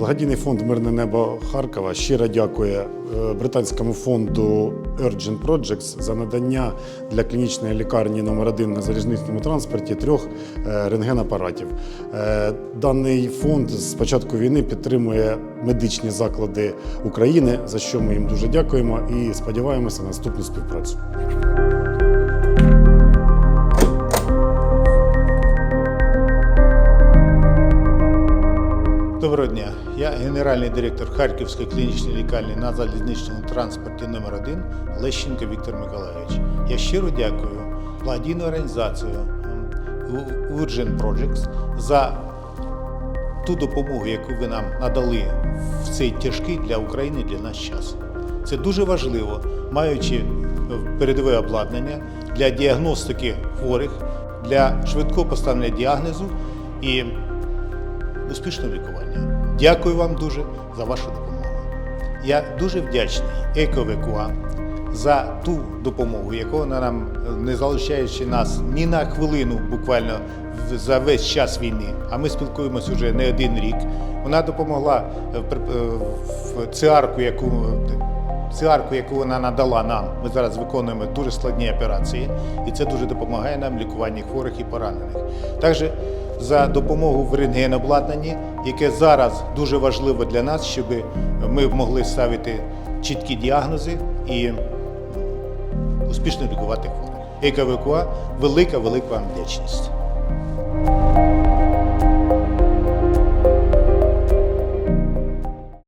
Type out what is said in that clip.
Благодійний фонд Мирне небо Харкова щиро дякує е, британському фонду Urgent Projects за надання для клінічної лікарні номер 1 на залізничному транспорті трьох е, рентгенапаратів. Е, Даний фонд з початку війни підтримує медичні заклади України, за що ми їм дуже дякуємо і сподіваємося на наступну співпрацю. Доброго дня. Я генеральний директор Харківської клінічної лікарні на залізничному транспорті номер 1 Лещенко Віктор Миколайович. Я щиро дякую благодійну організацію Urgent Projects за ту допомогу, яку ви нам надали в цей тяжкий для України для нас час. Це дуже важливо, маючи передове обладнання для діагностики хворих, для швидкого поставлення діагнозу і успішного лікування. Дякую вам дуже за вашу допомогу. Я дуже вдячний Ековекуа за ту допомогу, яку вона нам, не залишаючи нас ні на хвилину, буквально за весь час війни, а ми спілкуємося вже не один рік. Вона допомогла е, е, в циарку, яку циарку, яку вона надала нам. Ми зараз виконуємо дуже складні операції, і це дуже допомагає нам в лікуванні хворих і поранених. Також за допомогу в рентгенобладнанні, яке зараз дуже важливо для нас, щоб ми могли ставити чіткі діагнози і успішно лікувати хворих. ЕКВКА велика, велика вам вдячність.